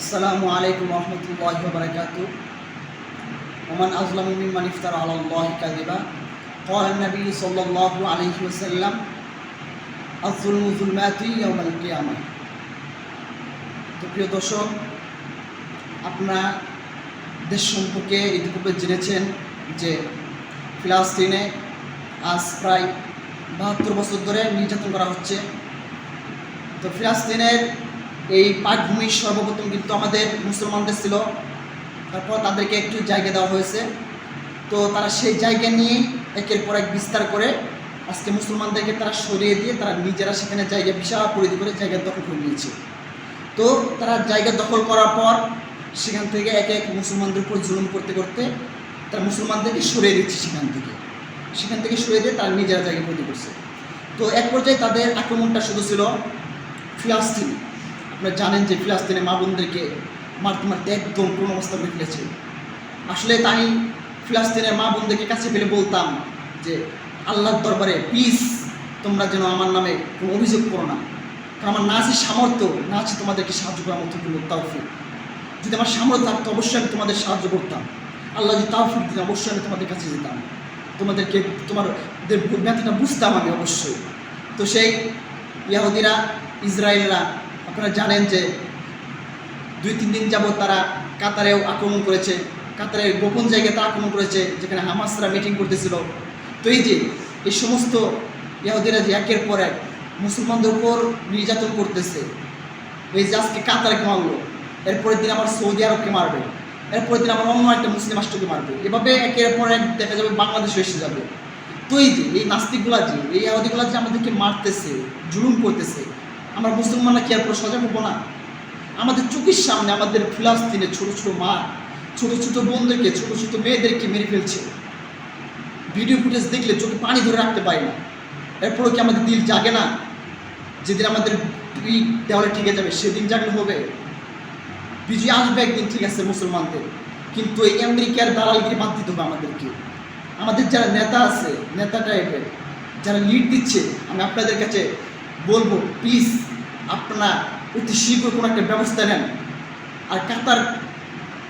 السلام عليكم ورحمة الله وبركاته ومن أظلم ممن افترى على الله كذبا قال النبي صلى الله عليه وسلم الظلم ظلمات يوم القيامة তো প্রিয় দর্শক আপনারা দেশ সম্পর্কে ইতিপূর্বে জেনেছেন যে ফিলিস্তিনে আজ প্রায় বাহাত্তর বছর ধরে নির্যাতন করা হচ্ছে তো ফিলিস্তিনের এই পাটভূমি সর্বপ্রথম কিন্তু আমাদের মুসলমানদের ছিল। তারপর তাদেরকে একটু জায়গা দেওয়া হয়েছে। তো তারা সেই জায়গা নিয়ে একের পর এক বিস্তার করে আজকে মুসলমানদেরকে তারা সরিয়ে দিয়ে তারা নিজেরা সেখানে জায়গা বিশাল পরিধি করে জায়গা দখল করে নিয়েছে। তো তারা জায়গা দখল করার পর সেখান থেকে এক এক মুসলমানদের উপর জুলুম করতে করতে তারা মুসলমানদেরকে সরিয়ে দিচ্ছে সেখান থেকে। সেখান থেকে সরিয়ে দিয়ে তারা নিজেরা জায়গা তৈরি করছে। তো এক পর্যায়ে তাদের আক্রমণটা শুধু ছিল ফিলিস্তিন। আপনারা জানেন যে ফিলিস্তিনে মা বোনদেরকে মারতে মারতে একদম কোন অবস্থা করে ফেলেছে। আসলে তাই ফিলিস্তিনের মা বোনদেরকে কাছে পেলে বলতাম যে, আল্লাহর দরবারে প্লিজ তোমরা যেন আমার নামে কোনো অভিযোগ করো না। কারণ আমার না আছে সামর্থ্য, না আছে তোমাদেরকে সাহায্য করার মতো কোনো তাওফিক যদি আমার সামর্থ্য থাকতো, অবশ্যই আমি তোমাদের সাহায্য করতাম। আল্লাহ যদি তাওফিক দিতেন, অবশ্যই আমি তোমাদের কাছে যেতাম। তোমাদেরকে, তোমাদের ব্যথাটা বুঝতাম আমি অবশ্যই। তো সেই ইয়াহুদিরা, ইসরায়েলরা আপনারা জানেন যে দুই, তিন দিন যাবত তারা কাতারেও আক্রমণ করেছে। কাতারের গোপন জায়গাতে আক্রমণ করেছে, যেখানে হামাসরা মিটিং করতেছিল। তো এই যে, এই সমস্ত ইয়াহুদিরা একের পর এক মুসলমানদের উপর নির্যাতন করতেছে, এই যে আজকে কাতারকে মারলো, এরপরের দিন আবার সৌদি আরবকে মারবে, এরপরের দিন আবার অন্য একটা মুসলিম রাষ্ট্রকে মারবে। এভাবে একের পর এক দেখা যাবে বাংলাদেশে এসে যাবে। তো এই যে, এই নাস্তিকগুলা যে, এই ইয়াহুদিগুলা যে আমাদেরকে মারতেছে, জুলুম করতেছে আমরা মুসলমানরা কি আর সজাগ হব না? আমাদের চোখের সামনে আমাদের ফিলাস্তিনে ছোট ছোট মা, ছোট ছোট বোনদেরকে, ছোট ছোট মেয়েদেরকে মেরে ফেলছে। ভিডিও ফুটেজ দেখলে চোখে পানি ধরে রাখতে পারি না। এরপরও কি আমাদের দিল জাগে না? যেদিন আমাদের এই দেওয়ালে ঠিকে যাবে, সেদিন জাগলে হবে। বিজয় আসবে একদিন, ঠিক আছে, মুসলমানদের। কিন্তু এই আমেরিকার দালালগিরি বাদ দিতে হবে আমাদেরকে। আমাদের যারা নেতা আছে, নেতা টাইপের যারা লিড দিচ্ছে, আমি আপনাদের কাছে বলব প্লিজ আপনারা অতি শীঘ্র কোনো একটা ব্যবস্থা নেন। আর কাতার,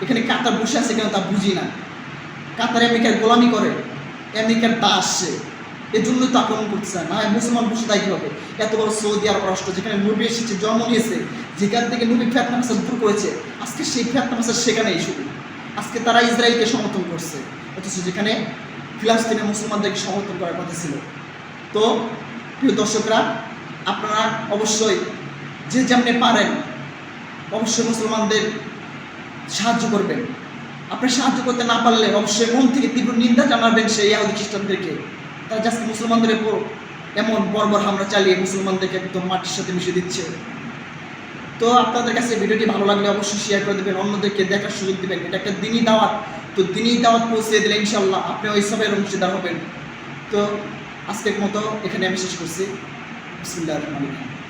এখানে কাতার বসে আছে কেন তা বুঝি না। কাতার আমেরিকার গোলামি করে, আমেরিকার দাস সে এর জন্যই তো আক্রমণ করতেছে। না মুসলমান বসে তাই হবে এত বড় সৌদি আরব রাষ্ট্র যেখানে নবী এসেছে, জন্ম নিয়েছে, যেখান থেকে নবী ফ্যাতনা দূর করেছে, আজকে সেই ফ্যাতনা সেখানেই শুধু। আজকে তারা ইসরায়েলকে সমর্থন করছে। অথচ যেখানে ফিলিস্তিনের মুসলমানদেরকে সমর্থন করার কথা ছিল। তো, প্রিয় দর্শকরা আপনারা অবশ্যই যে যেমনি পারেন, অবশ্যই মুসলমানদের সাহায্য করবেন। আপনি সাহায্য করতে না পারলে অবশ্যই মন থেকে তীব্র নিন্দা জানাবেন সেই ইয়াহুদি খ্রিস্টানদেরকে। তারা জাস্ট মুসলমানদের উপর এমন বর্বর হামলা চালিয়ে মুসলমানদেরকে একদম মাটির সাথে মিশিয়ে দিচ্ছে। তো আপনাদের কাছে ভিডিওটি ভালো লাগলে অবশ্যই শেয়ার করে দেবেন, অন্যদেরকে দেখার সুযোগ দেবেন। এটা একটা দিনই দাওয়াত। তো দিনই দাওয়াত পৌঁছে দিলে ইনশাল্লাহ আপনি ওই সবের অংশীদার হবেন। তো আজকের মতো এখানে আমি শেষ করছি। Bismillahirrahmanirrahim.